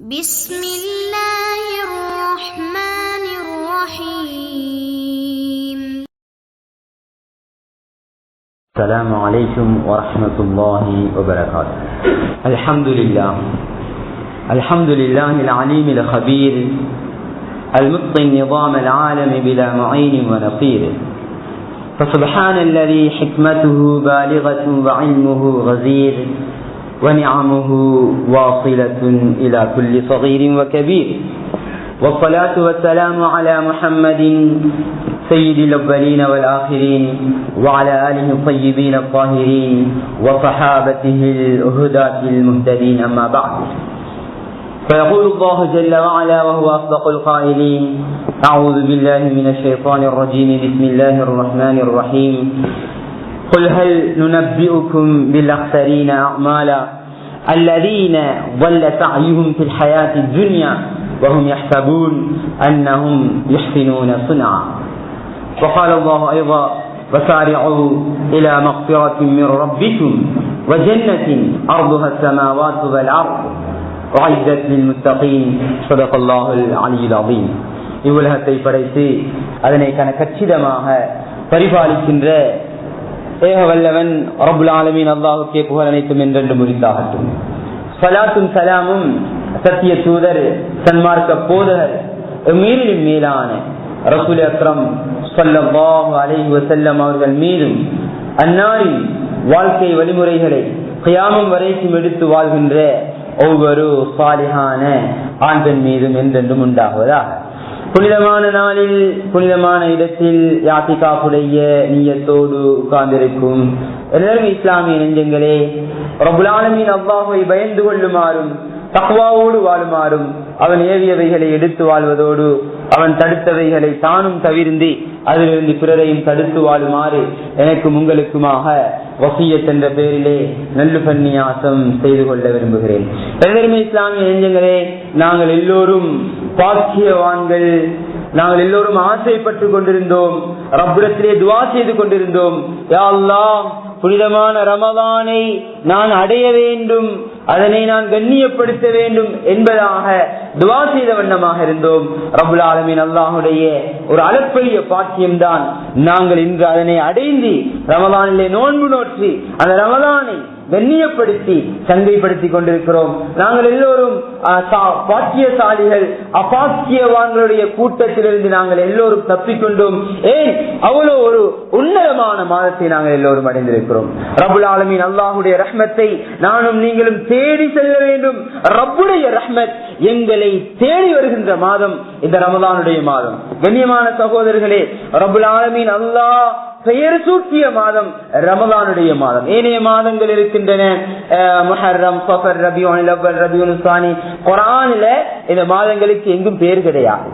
بسم الله الرحمن الرحيم. السلام عليكم ورحمة الله وبركاته. الحمد لله الحمد لله العليم الخبير. المتقي النظام العالم بلا معين ونصير فسبحان الذي حكمته بالغة وعلمه غزير. ونعمه واصلة إلى كل صغير وكبير. والصلاة والسلام على محمد سيد الأولين والآخرين وعلى آله الطيبين الطاهرين وصحابته الهداة المهتدين أما بعد. فيقول الله جل وعلا وهو أصدق القائلين أعوذ بالله من الشيطان الرجيم بسم الله الرحمن الرحيم. قل هل ننبئكم بالأخسرين أعمالا الذين ضل سعيهم في الحياة الدنيا وهم يحسبون أنهم يحسنون صنعا. وقال الله أيضا وسارعوا إلى مغفرة من ربكم وجنة أرضها السماوات والأرض أعدت للمتقين. صدق الله العلي العظيم. இவ்வுலகத்தை படைத்து அதனை கன கச்சிதமாக பரிபாலிக்கின்ற ஏக வல்லவன் ரபுல் ஆலமீன் அல்லாஹுக்கே புகழ் அனைத்தும் என்றென்று முறித்தாகட்டும் சலாத்தும் சலாமும் சத்திய தூதர் சன்மார்க்க போதகர் மீறின் மீதான ரசூல் அக்ரம் சொல்லல்லாஹு அலைஹி வசல்லம் அவர்கள் மீதும் அந்நாளின் வாழ்க்கை வழிமுறைகளை கியாமம் வரைக்கும் எடுத்து வாழ்கின்ற ஒவ்வொரு சாலிகான ஆண்கள் மீதும் என்றென்றும் உண்டாகுவதாக. புனிதமான நாளில் புனிதமான இடத்தில் யாத்திகாப்புடைய நீயத்தோடு உட்கார்ந்திருக்கும் எல்லாரும் இஸ்லாமிய நெஞ்சங்களே பிரபுலானமின் அவ்வாவை பயந்து கொள்ளுமாறும் தக்வாவோடு வாழுமாறும் அவன் ஏவியவைகளை எடுத்து வாழ்வதோடு அவன் தடுத்தவைகளை தானும் தவிர்ந்து அதிலிருந்து பிறரையும் தடுத்து வாழுமாறு எனக்கும் உங்களுக்குமாக வசியத் என்ற பெயரிலே நல்லு பன்னியாசம் செய்து கொள்ள விரும்புகிறேன். எல்லாருமே இஸ்லாமிய நெஞ்சங்களே நாங்கள் எல்லோரும் பாக்கியவான்கள் நாங்கள் எல்லோரும் ஆசைப்பட்டு கொண்டிருந்தோம் ரப்புரத்திலே துவா செய்து கொண்டிருந்தோம். யா புனிதமான ரமதானை நான் அடைய வேண்டும் அதனை நான் கண்ணியப்படுத்த வேண்டும் என்பதாக துவா செய்த வண்ணமாக இருந்தோம். ரபுல் ஆலமின் அல்லாஹுடைய ஒரு அளப்பரிய பாக்கியம்தான். நாங்கள் இன்று அதனை அடைந்து ரமதானிலே நோன்பு நோற்றி அந்த ரமதானை வெண்ணியப்படுத்தி சங்கைப்படுத்தி கொண்டிருக்கிறோம். நாங்கள் எல்லோரும் பாக்கியசாலிகள் அபாக்கியவான்களுடைய கூட்டத்திலிருந்து நாங்கள் எல்லோரும் தப்பிக்கொண்டோம். ஏன்? அவ்வளவு ஒரு உன்னதமான மாதத்தை நாங்கள் எல்லோரும் அடைந்திருக்கிறோம். ரபுல் ஆலமின் அல்லாஹுடைய ரஹ்மத்தை நானும் நீங்களும் தேடி செல்ல வேண்டும். ரப்புடைய ரஹ்மத் எங்களை தேடி வருகின்ற மாதம் இந்த ரமதானுடைய மாதம். கண்ணியமான சகோதரர்களே ரபுல் ஆலமின் அல்லாஹ் பெயர் சூட்டிய மாதம் ரமதானுடைய மாதம். ஏனைய மாதங்கள் இருக்கின்றன. முஹர்ரம் சஃபர் ரபியோன் ரபியோன் குரானில இந்த மாதங்களுக்கு எங்கும் பேர் கிடையாது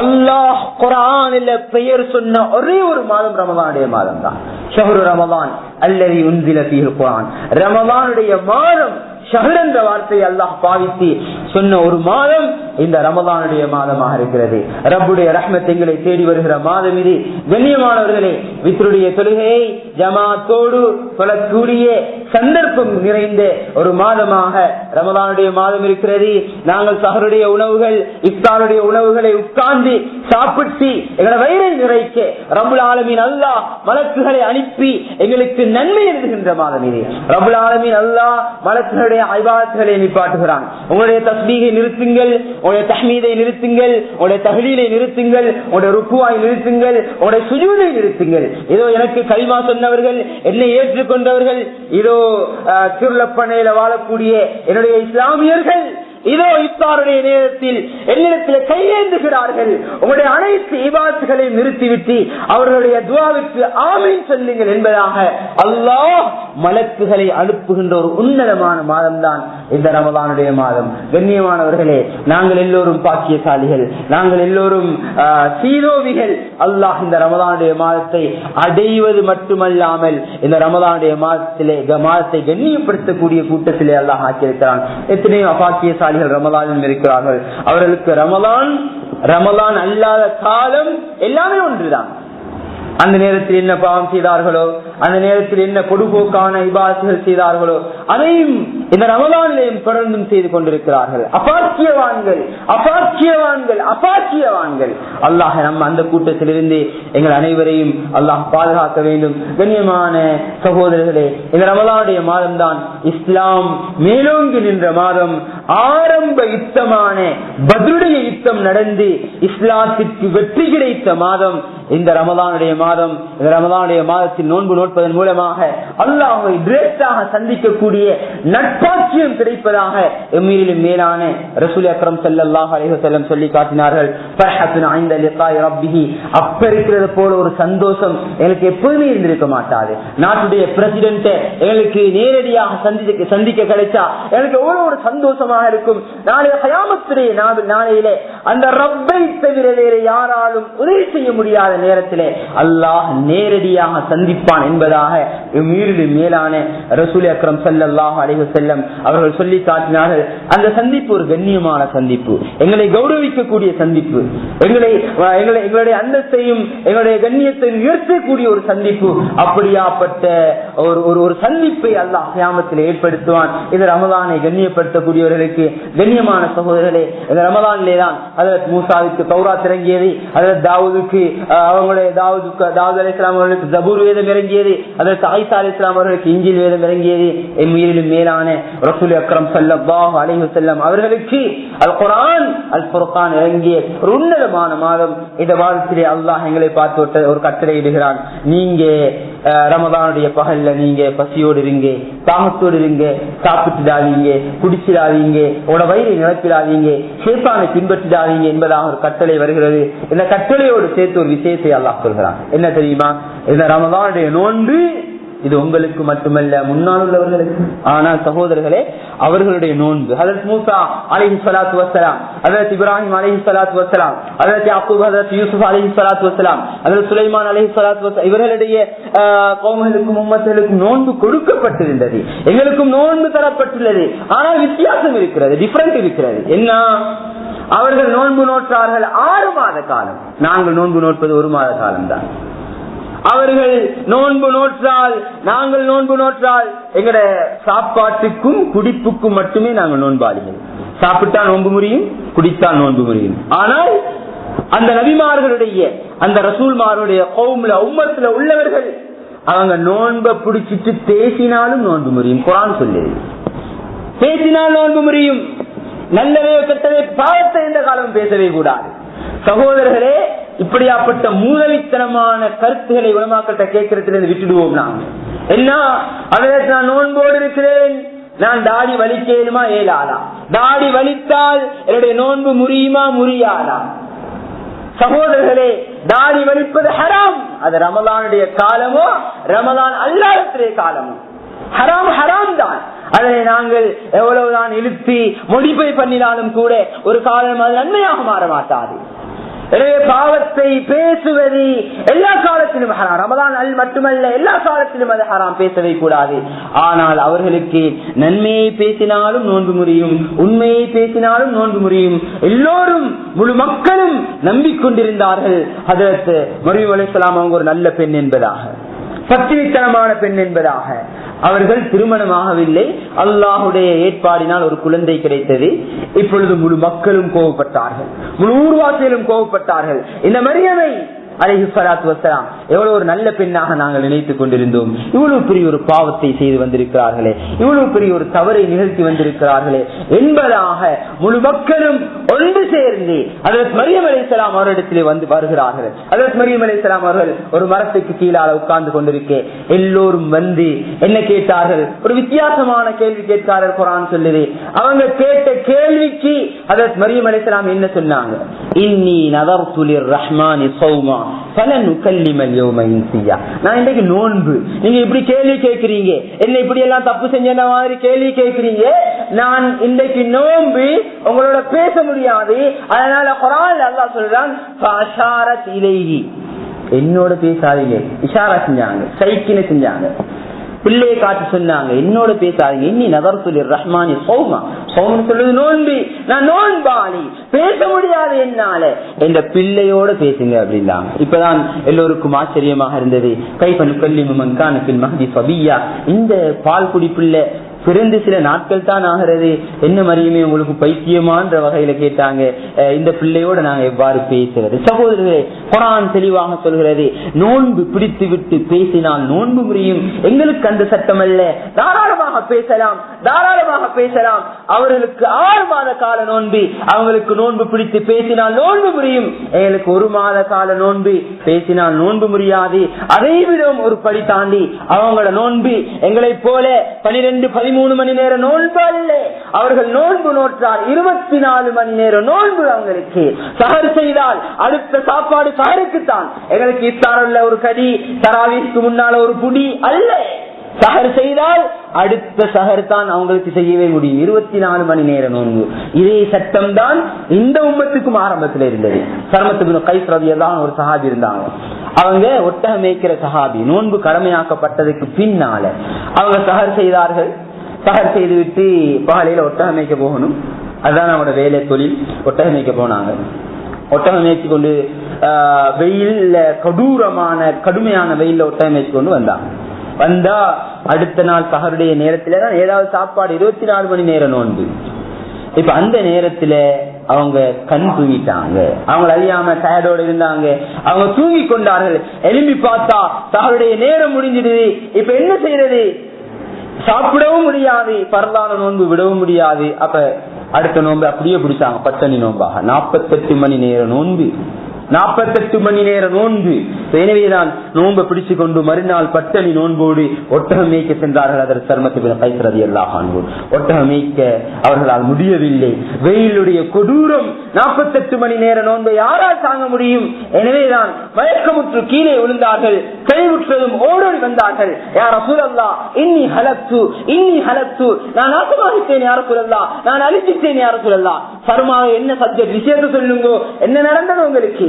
அல்லாஹ் குரானில பெயர் சொன்ன ஒரே ஒரு மாதம் ரமதானுடைய மாதம் தான் ஷஹரு ரமதான் அல்லது உந்தில குரான் ரமதானுடைய மாதம் ஷஹர் என்ற வார்த்தையை அல்லாஹ் பாவித்து சொன்ன ஒரு மாதம் இந்த ரமதானுடைய மாதமாக இருக்கிறது. ரப்புடைய ரஹ்மத் எங்களை தேடி வருகிற மாதம் இது. கண்ணியமானவர்களே வித்தருடைய தொழுகையை ஜமாத்தோடு சொல்லக்கூடிய சந்தர்ப்பம் நிறைந்த ஒரு மாதமாக ரமதானுடைய மாதம் இருக்கிறது. நாங்கள் சகருடைய உணவுகள் இஃப்தாருடைய உணவுகளை உட்கார்ந்து சாப்பிட்டு எங்களை வயிறை நிறைக்க ரபுல் ஆலமின் அல்லா வழக்குகளை அனுப்பி எங்களுக்கு நன்மை எழுதுகின்ற மாதம் இது. ரபுல் ஆலமின் அல்லா வழக்குகளுடைய ஐபாதத்துகளை நிப்பாட்டுகிறான். உங்களுடைய தஸ்மீகை நிறுத்துங்கள் உங்களுடைய தஹ்மீதை நிறுத்துங்கள் உங்களுடைய தகலீலை நிறுத்துங்கள் உங்களுடைய ருக்குவாய் நிறுத்துங்கள் உங்களுடைய சுஜூதை நிறுத்துங்கள். ஏதோ எனக்கு கைமா சொன்னவர்கள் என்னை ஏற்றுக்கொண்டவர்கள் இதோ திருளப்பனையில வாழக்கூடிய என்னுடைய இஸ்லாமியர்கள் இதோ இத்தாருடைய நேரத்தில் என்னிடத்தில் கையேந்துகிறார்கள். உங்களுடைய அனைத்து இபாத்துகளை நிறுத்திவிட்டு அவர்களுடைய துவாவிற்கு ஆமீன் சொல்லுங்கள் என்பதாக அல்லாஹ் மலக்குகளை அனுப்புகின்ற ஒரு உன்னதமான மாதம்தான். இந்த ரமலானுடைய மாதம். கண்ணியமானவர்களே நாங்கள் எல்லோரும் பாக்கியசாலிகள். நாங்கள் எல்லோரும் சீரோவிகள் அல்லாஹ் இந்த ரமதானுடைய மாதத்தை அடைவது மட்டுமல்லாமல் இந்த ரமதானுடைய மாதத்திலே மாதத்தை கண்ணியப்படுத்தக்கூடிய கூட்டத்திலே அல்லாஹ் ஆக்கியிருக்கிறான். எத்தனையோ அபாக்கியசாலிகள் ரமதானில் இருக்கிறார்கள். அவர்களுக்கு ரமதான் ரமதான் அல்லாத காலம் எல்லாமே ஒன்றுதான். அந்த நேரத்தில் என்ன பாவம் செய்தார்களோ? அந்த நேரத்தில் என்ன பொடுபோக்கான இபாசுகள் செய்தார்களோ? அதையும் இந்த ரமதானிலையும் தொடர்ந்தும் செய்து கொண்டிருக்கிறார்கள். அபாக்கியவான்கள் அபாக்கியவான்கள் அபாக்கியவான்கள். அல்லாஹ் நம்ம அந்த கூட்டத்திலிருந்து எங்கள் அனைவரையும் அல்லாஹ் பாதுகாக்க வேண்டும். கண்ணியமான சகோதரர்களே இந்த ரமதானுடைய மாதம் தான் இஸ்லாம் மேலோங்கி நின்ற மாதம். ஆரம்ப யுத்தமான பதிலுடைய யுத்தம் நடந்து இஸ்லாத்திற்கு வெற்றி கிடைத்த மாதம். இந்த ரமதானுடைய மாதம் இந்த ரமதானுடைய மாதத்தில் நோன்பு நோட்பதன் மூலமாக அல்லாஹை டிரெக்டாக சந்திக்கக்கூடிய நட்பாட்சியம் கிடைப்பதாக எம்மீரிலும் மேலான ரசூல் அக்ரம் சல்லாஹ் அலிஹசல்லம் சொல்லி காட்டினார்கள். அப்ப இருக்கிறது போல ஒரு சந்தோஷம் எங்களுக்கு எப்போதுமே இருந்திருக்க மாட்டாது. நாட்டுடைய பிரசிடென்ட் எங்களுக்கு நேரடியாக சந்திக்க சந்திக்க கிடைச்சா எனக்கு எவ்வளவு ஒரு சந்தோஷமாக இருக்கும். நாளைய கயாமத்துடைய நாளையிலே அந்த ரப்பை தவிர வேறு யாராலும் உதவி செய்ய முடியாத நேரத்திலே அல்லாஹ் நேரடியாக சந்திப்பான் என்பதாக மீறிலும் மேலான ரசூல் அக்ரம் சல்லாஹ் அலைஹு செல்லம் அவர்கள் சொல்லி காட்டினார்கள். அந்த சந்திப்பு ஒரு கண்ணியமான சந்திப்பு. எங்களை கௌரவிக்கக்கூடிய சந்திப்பு. எங்களை எங்களை எங்களுடைய அந்தத்தையும் எங்களுடைய கண்ணியத்தையும் உயர்த்தக்கூடிய ஒரு சந்திப்பு. அப்படியாப்பட்ட ஒரு ஒரு சந்திப்பை அல்லாஹ் கியாமத்தில் ஏற்படுத்துவான். இது ரமதானை கண்ணியப்படுத்தக்கூடியவர்களுக்கு கண்ணியமான சகோதரர்களே இந்த ரமதானிலே தான் அதற்கு மூசாவுக்கு கௌரா இறங்கியது அதற்கு தாவூதுக்கு அவங்களுடைய தாவூதுக்கு தாவூத் அலி இஸ்லாம் அவர்களுக்கு ஜபூர் வேதம் இறங்கியது அதற்கு ஆயிசா அலி இஸ்லாம் அவர்களுக்கு இஞ்சில் வேதம் இறங்கியது என் உயிரிலும் மேலான ரசூல் அக்ரம் சல்லாஹ் அலிஹு செல்லம் அவர்களுக்கு அல் குரான் அல் புர்கான் இறங்கிய ஒரு உன்னதமான மாதம் இந்த மாதத்திலே அல்லாஹ் எங்களை பார்த்து ஒரு கட்டளை இடுகிறான். நீங்க ரமதானுடைய பகல்ல நீங்க பசியோடு இருங்க தாமத்தோடு இருங்க சாப்பிட்டுடாதீங்க குடிச்சிடாதீங்க உட வயிறை நிரப்பிடாதீங்க சேப்பானை பின்பற்றிடாதீங்க என்பதாக ஒரு கட்டளை வருகிறது. இந்த கட்டளையோடு சேர்த்து ஒரு விஷயத்தை அல்லாஹ் சொல்கிறான். என்ன தெரியுமா? இந்த ரமதானுடைய நோன்பு இது உங்களுக்கு மட்டுமல்ல முன்னால் உள்ளவர்களுக்கு ஆனால் சகோதரர்களே அவர்களுடைய நோன்பு. அதற்கு மூசா அலிஹி சலாத்து வசலாம் அதற்கு இப்ராஹிம் அலிஹி சலாத்து வசலாம் அதற்கு அக்கூப் அதற்கு யூசுப் அலிஹி சலாத்து வசலாம் அதற்கு சுலைமான் அலிஹி சலாத்து வசலாம் இவர்களுடைய கோமகளுக்கும் உம்மத்துகளுக்கும் நோன்பு கொடுக்கப்பட்டிருந்தது. எங்களுக்கும் நோன்பு தரப்பட்டுள்ளது. ஆனால் வித்தியாசம் இருக்கிறது டிஃபரெண்ட் இருக்கிறது. என்ன? அவர்கள் நோன்பு நோற்றார்கள் ஆறு மாத காலம். நாங்கள் நோன்பு நோட்பது ஒரு மாத காலம் தான் அவர்கள் நோன்பு நோற்றால் நாங்கள் நோன்பு நோற்றால் எங்கட சாப்பாட்டுக்கும் குடிப்புக்கும் மட்டுமே நாங்கள் நோன்பாளிகள். சாப்பிட்டா நோன்பு முறியும் குடித்தா நோன்பு முறியும். ஆனால் அந்த நபிமார்களுடைய அந்த ரசூல்மாருடைய கவும்ல உம்மத்துல உள்ளவர்கள் அவங்க நோன்பை பிடிச்சிட்டு பேசினாலும் நோன்பு முறியும். குரான் சொல்லு பேசினால் நோன்பு முறியும். நல்லவே கெட்டவே பாவத்தை எந்த காலம் பேசவே கூடாது. சகோதரர்களே இப்படியாப்பட்ட மூதவித்தனமான கருத்துக்களை உணமாக்கிட்ட கேட்கறதுல விட்டுடுவோம் நாம். என்ன? அதற்கு நான் நோன்போடு இருக்கிறேன். நான் தாடி வலிக்கேனுமா? ஏலாதா தாடி வலித்தால் என்னுடைய நோன்பு முறியுமா? முறியாதா. சகோதரர்களே தாடி வலிப்பது ஹராம். அது ரமலானுடைய காலமோ ரமலான் அல்லாதத்திலே காலமோ. ஹராம் ஹராம் தான். அதனை நாங்கள் எவ்வளவுதான் இழுத்தி மொழிபை பண்ணினாலும் கூட ஒரு காலம் அது நன்மையாக மாற மாட்டாது. எனவே பாவத்தை பேசுவது எல்லா காலத்திலும் ஹராம். ரமதான் அல் மட்டுமல்ல எல்லா காலத்திலும் அது ஹராம். பேசவே கூடாது. ஆனால் அவர்களுக்கு நன்மையை பேசினாலும் நோன்பு முறியும் உண்மையை பேசினாலும் நோன்பு முறியும். எல்லோரும் முழு மக்களும் நம்பிக்கொண்டிருந்தார்கள். அதற்கு மரியம் அலிஸ்லாம் அவங்க ஒரு நல்ல பெண் என்பதாக பத்திரித்தனமான பெண் என்பதாக. அவர்கள் திருமணமாகவில்லை. அல்லாஹுடைய ஏற்பாடினால் ஒரு குழந்தை கிடைத்தது. இப்பொழுது முழு மக்களும் கோவப்பட்டார்கள். முழு ஊர்வாசிகளும் கோவப்பட்டார்கள். இந்த மரியமை அலஹி வசலாம் எவ்வளவு ஒரு நல்ல பெண்ணாக நாங்கள் நினைத்துக் கொண்டிருந்தோம். இவ்வளவு பெரிய ஒரு பாவத்தை செய்து வந்திருக்கிறார்களே. இவ்வளவு பெரிய ஒரு தவறை நிகழ்த்தி வந்திருக்கிறார்களே. என்பதாக முழு மக்களும் ஒன்று சேர்ந்து அதற்கு மரியம் அலிசலாம் அவரிடத்திலே வந்து வருகிறார்கள். அதற்கு மரியம் அலிசலாம் அவர்கள் ஒரு மரத்துக்கு கீழால உட்கார்ந்து கொண்டிருக்கே எல்லோரும் வந்து என்ன கேட்டார்கள்? ஒரு வித்தியாசமான கேள்வி கேட்கிறார்கள் குரான் சொல்லுது. அவங்க கேட்ட கேள்விக்கு அதற்கு மரியம் அலிசலாம் என்ன சொன்னாங்க? இன்னி நதர் துளிர் ரஹ்மானி சௌமா. பலன் உக்கல்லிமல் யோமையா நான் இன்றைக்கு நோன்பு. நீங்க இப்படி கேள்வி கேட்கிறீங்க. என்ன இப்படி எல்லாம் தப்பு செஞ்ச மாதிரி கேள்வி கேட்கிறீங்க? நான் இன்னைக்கு நோன்பு. உங்களோட பேச முடியாது. அதனால குரான் அல்லா சொல்றான் என்னோட பேசாதீங்க. இஷாரா செஞ்சாங்க. சைக்கின செஞ்சாங்க. பிள்ளையை காட்டு சொன்னாங்க என்னோட பேசாதீங்க. இன்னி நகர் சொல்லி ரஹ்மானி சௌமா சௌமன் சொல்றது நோன்பி. நான் நோன்பாளி. பேச முடியாது என்னால. என்ற பிள்ளையோட பேசுங்க அப்படின்னாங்க இப்பதான் எல்லோருக்கும் ஆச்சரியமாக இருந்தது. கைப்பன் கல்வி மங்கானத்தில் மகதி சபியா. இந்த பால் குடி பிள்ளை பிறந்து சில நாட்கள் தான் ஆகிறது. என்ன மரியுமே உங்களுக்கு பைத்தியமான்ற வகையில கேட்டாங்க. இந்த பிள்ளையோட நாங்க எவ்வாறு பேசுறது சகோதரர்களே குரான் தெளிவாக சொல்கிறது. நோன்பு பிடித்து விட்டு பேசினால் நோன்பு முறியும். எங்களுக்கு அந்த சட்டம் அல்ல. தாராளமாக பேசலாம். தாராளமாக பேசலாம். அவர்களுக்கு ஆறு மாத கால நோன்பு. அவங்களுக்கு நோன்பு பிடித்து பேசினால் நோன்பு முறையும். எங்களுக்கு ஒரு மாத கால நோன்பு. பேசினால் நோன்பு முடியாது அதை விட ஒரு படி தாண்டி அவங்களோட நோன்பு எங்களை போல பனிரெண்டு பதிமூணு மணி நேர நோன்பு அல்ல. அவர்கள் நோன்பு நோற்றால் இருபத்தி நாலு மணி நேர நோன்பு அவங்களுக்கு. சகர் செய்தால் அடுத்த சாப்பாடு சகருக்குத்தான் எங்களுக்கு இத்தாரில் ஒரு கடி தராவிற்கு முன்னால ஒரு புடி அல்ல. சகர் செய்தால் அடுத்த சகர் தான் அவங்களுக்கு செய்யவே முடியும். இருபத்தி நாலு மணி நேர நோன்பு. இதே சட்டம் தான் இந்த உம்மத்துக்கும் ஆரம்பத்தில் இருந்தது. சர்மத்துக்கு கை ரவி ஒரு சஹாபி இருந்தாங்க. அவங்க ஒட்டகம் மேய்க்கிற சஹாபி. நோன்பு கடமையாக்கப்பட்டதுக்கு பின்னால அவங்க சகர் செய்தார்கள். சஹர் செய்து விட்டு பகலையில ஒட்டக போகணும். அதுதான் அவங்களோட வேலை தொழில். ஒட்டகமைக்க போனாங்க. ஒட்டகம் கொண்டு ஆஹ், வெயில்ல கடூரமான கடுமையான வெயில்ல ஒட்டகம் கொண்டு வந்தான். வந்தா அடுத்த நாள் சகருடைய நேரத்துலதான் ஏதாவது சாப்பாடு இருபத்தி நாலு மணி நேரம் நோன்பு. இப்ப அந்த நேரத்துல அவங்க கண் தூங்கிட்டாங்க. அவங்க அழியாம டயர்டோட இருந்தாங்க. அவங்க தூங்கி கொண்டார்கள். எழும்பி பார்த்தா தங்களுடைய நேரம் முடிஞ்சிடுது. இப்ப என்ன செய்யறது சாப்பிடவும் முடியாது பரலான நோன்பு விடவும் முடியாது. அப்ப அடுத்த நோன்பு அப்படியே பிடிச்சாங்க பத்தனி நோன்பாக. நாற்பத்தெட்டு மணி நேர நோன்பு. நாற்பத்தெட்டு மணி நேர நோன்பு. எனவேதான் நோன்பை பிடிச்சு கொண்டு மறுநாள் பட்டணி நோன்போடு ஒட்டகம் மேய்க்க சென்றார்கள் அதற்கு சர்மத்துக்கு கைசரதி எல்லாம் ஒட்டகம் மேய்க்க அவர்களால் முடியவில்லை. வெயிலுடைய கொடூரம் நாற்பத்தெட்டு மணி நேர நோன்பை யாரால் தாங்க முடியும்? எனவேதான் மயக்கமுற்று கீழே விழுந்தார்கள். கைவுற்றதும் ஓடோடி வந்தார்கள். யார் அசுரல்லா இன்னி ஹலத்து இன்னி ஹலத்து நான் நாசமாகிட்டேன் யார சொல்லலா நான் அழிச்சிட்டேன் யார சொல்லலா சர்மாவை என்ன சப்ஜெக்ட் விஷயத்தை சொல்லுங்க. என்ன நடந்தது உங்களுக்கு?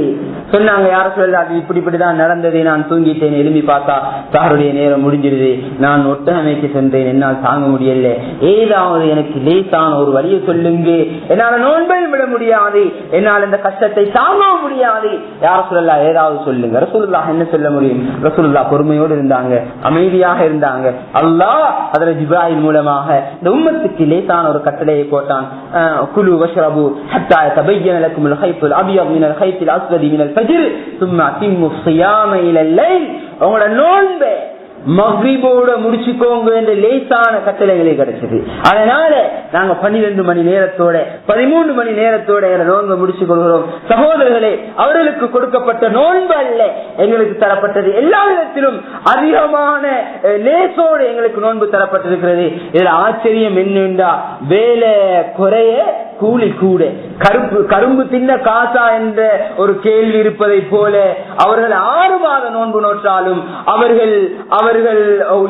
சொன்னாங்க யார சொல்ல அது இப்படி இப்படிதான் நடந்தது நான் தூங்கிட்டேன். எழுப்பி பார்த்தா சாருடைய நேரம் முடிஞ்சிருது. நான் ஒட்டமைக்கு சென்றேன். என்னால் தாங்க முடியல. ஏதாவது எனக்கு லேசான ஒரு வழியை சொல்லுங்க. என்னால நோன்பை விட முடியாது. என்னால் இந்த கஷ்டத்தை தாங்க முடியாது. யார சொல்லலா ஏதாவது சொல்லுங்க. ரசூல்லா என்ன சொல்ல முடியும்? ரசூல்லா பொறுமையோடு இருந்தாங்க அமைதியாக இருந்தாங்க. அல்லா அதில் ஜிப்ராஹிம் மூலமாக இந்த உம்மத்துக்கு லேசான ஒரு கட்டளையை போட்டான். குழு வஷ்ரபு ஹத்தா தபையன் அபியம் தொழுவது கிடைச்சது. அதனால நாங்க பன்னிரெண்டு மணி நேரத்தோட பதிமூன்று மணி நேரத்தோட நோன்பை முடிச்சு கொள்கிறோம் சகோதரர்களே அவர்களுக்கு கொடுக்கப்பட்ட நோன்பு அல்ல எங்களுக்கு தரப்பட்டது. எல்லா விதத்திலும் அதிகமான லேசோடு எங்களுக்கு நோன்பு தரப்பட்டிருக்கிறது. இதுல ஆச்சரியம் என்னென்றா வேலை குறைய கூலி கூட. கருப்பு கரும்பு தின்ன காசா என்ற ஒரு கேள்வி இருப்பதை போல அவர்கள் ஆறு மாத நோன்பு நோற்றாலும் அவர்கள் அவர்கள்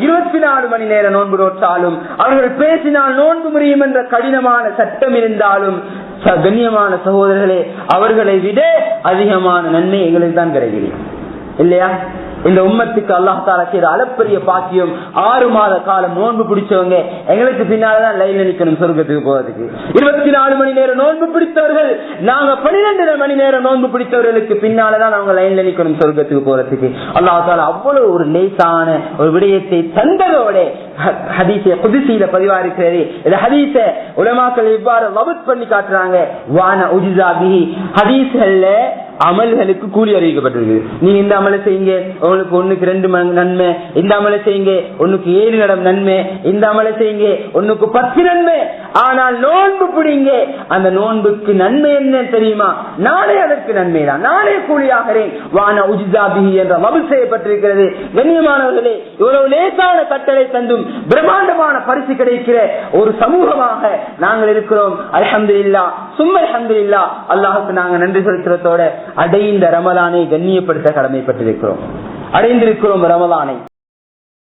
இருபத்தி நாலு மணி நேர நோன்பு நோற்றாலும் அவர்கள் பேசினால் நோன்பு முடியும் என்ற கடினமான சட்டம் இருந்தாலும் ச- கண்ணியமான சகோதரர்களே அவர்களை விட அதிகமான நன்மை எங்களுக்கு தான் கிடைக்கிறேன் இல்லையா? இந்த உம்மத்துக்கு அல்லாஹால செய்த அளப்பரிய பாக்கியம் ஆறு மாத காலம் நோன்பு பிடிச்சவங்க எங்களுக்கு பின்னாலதான் லைன்ல நிக்கணும் சொர்க்கத்துக்கு போறதுக்கு. இருபத்தி நாலு மணி நேரம் நோன்பு பிடித்தவர்கள் நாங்க பன்னிரெண்டு மணி நேரம் நோன்பு பிடித்தவர்களுக்கு பின்னாலதான் அவங்க லைன்ல நிக்கணும் சொர்க்கத்துக்கு போறதுக்கு. அல்லாஹால அவ்வளவு ஒரு லேசான ஒரு விடயத்தை தந்ததோட ஹ- ஹதீஸை குதிசையில பதிவா இருக்கிறது இந்த ஹதீஸ உலமாக்கள் இவ்வாறு லபத் பண்ணி காட்டுறாங்க. வான உஜிசா பிஹி. ஹதீஸ்கள்ல அமல்களுக்கு கூலி அறிவிக்கப்பட்டிருக்கு. நீங்க இந்த அமலை செய்யுங்க உங்களுக்கு ஒண்ணுக்கு ரெண்டு மடங்கு நன்மை. இந்த அமலை செய்யுங்க ஒண்ணுக்கு ஏழு நடம் நன்மை. இந்த அமலை செய்யுங்க ஒண்ணுக்கு பத்து நன்மை. ஆனால் நோன்பு பிடிங்க. அந்த நோன்புக்கு நன்மை என்ன தெரியுமா? நாளை அதற்கு நன்மை தான் நாளே கூலியாகிறேன். வான உஜிதாபி என்ற மபிள் செய்யப்பட்டிருக்கிறது. கண்ணியமானவர்களே இவ்வளவு லேசான கட்டளை தந்தும் பிரம்மாண்டமான பரிசு கிடைக்கிற ஒரு சமூகமாக நாங்கள் இருக்கிறோம். அல்ஹம்துலில்லா. சும்மா இல்லா அல்லாஹுக்கு நாங்க நன்றி செலுத்துறதோட அடைந்த ரமலானை கண்ணியப்படுத்த கடமைப்பட்டிருக்கிறோம். அடைந்திருக்கிறோம் ரமலானை.